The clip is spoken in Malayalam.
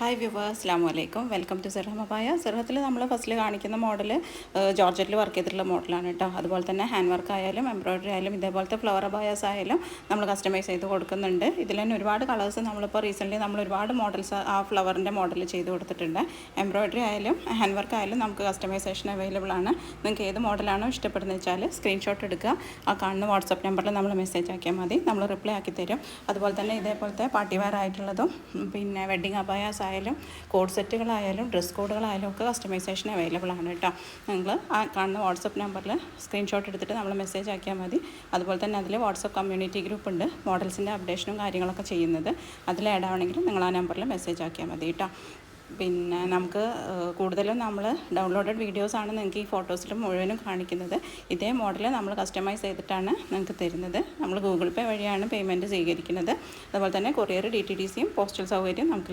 ഹായ് വ്യൂവേഴ്സ് അസ്ലാം വലൈക്കും വെൽക്കം ടു സിർഹമബായ സിർഹത്തിൽ നമ്മൾ ഫസ്റ്റിൽ കാണിക്കുന്ന മോഡൽ ജോർജറ്റിൽ വർക്ക് ചെയ്തിട്ടുള്ള മോഡലാണ് കേട്ടോ അതുപോലെ തന്നെ ഹാൻഡ് വർക്ക് ആയാലും എംബ്രോയ്ഡറി ആയാലും ഇതേപോലത്തെ ഫ്ലവർ അബായാസ് ആയാലും നമ്മൾ കസ്റ്റമൈസ് ചെയ്ത് കൊടുക്കുന്നുണ്ട്. ഇതിൽ തന്നെ ഒരുപാട് കളേഴ്സ് നമ്മളിപ്പോൾ റീസെന്റ്ലി നമ്മൾ ഒരുപാട് മോഡൽസ് ആ ഫ്ലവറിന്റെ മോഡൽ ചെയ്ത് കൊടുത്തിട്ടുണ്ട്. എംബ്രോയ്ഡറി ആയാലും ഹാൻഡ് വർക്ക് ആയാലും നമുക്ക് കസ്റ്റമൈസേഷൻ അവൈലബിൾ ആണ്. നിങ്ങൾക്ക് ഏത് മോഡലാണോ ഇഷ്ടപ്പെടുന്നത് വെച്ചാൽ സ്ക്രീൻഷോട്ട് എടുക്കുക. ആ കാണുന്ന വാട്സപ്പ് നമ്പറിൽ നമ്മൾ മെസ്സേജ് ആക്കിയാൽ മതി. നമ്മൾ റിപ്ലൈ ആക്കി തരും. അതുപോലെ തന്നെ ഇതേപോലത്തെ പാർട്ടി വെയർ ആയിട്ടുള്ളതും പിന്നെ വെഡ്ഡിങ് അബായാസ് ആയാലും കോഡ് സെറ്റുകളായാലും ഡ്രസ് കോഡുകളായാലും ഒക്കെ കസ്റ്റമൈസേഷൻ അവൈലബിൾ ആണ് കേട്ടോ. നിങ്ങൾ ആ കാണുന്ന വാട്സപ്പ് നമ്പറിൽ സ്ക്രീൻഷോട്ട് എടുത്തിട്ട് നമ്മൾ മെസ്സേജ് ആക്കിയാൽ മതി. അതുപോലെ തന്നെ അതിൽ വാട്സപ്പ് കമ്മ്യൂണിറ്റി ഗ്രൂപ്പ് ഉണ്ട്. മോഡൽസിന്റെ അപ്ഡേഷനും കാര്യങ്ങളൊക്കെ ചെയ്യുന്നത്. അതിൽ ആഡ് ആവണമെങ്കിൽ നിങ്ങൾ ആ നമ്പറിൽ മെസ്സേജ് ആക്കിയാൽ മതി കേട്ടോ. പിന്നെ നമുക്ക് കൂടുതലും നമ്മൾ ഡൗൺലോഡഡ് വീഡിയോസാണ് നിങ്ങൾക്ക് ഈ ഫോട്ടോസിൽ മുഴുവനും കാണിക്കുന്നത്. ഇതേ മോഡൽ നമ്മൾ കസ്റ്റമൈസ് ചെയ്തിട്ടാണ് നിങ്ങൾക്ക് തരുന്നത്. നമ്മൾ ഗൂഗിൾ പേ വഴിയാണ് പേയ്മെന്റ് സ്വീകരിക്കുന്നത്. അതുപോലെ തന്നെ കൊറിയർ ഡി ടി ഡി സിയും പോസ്റ്റൽ സൗകര്യം നമുക്ക്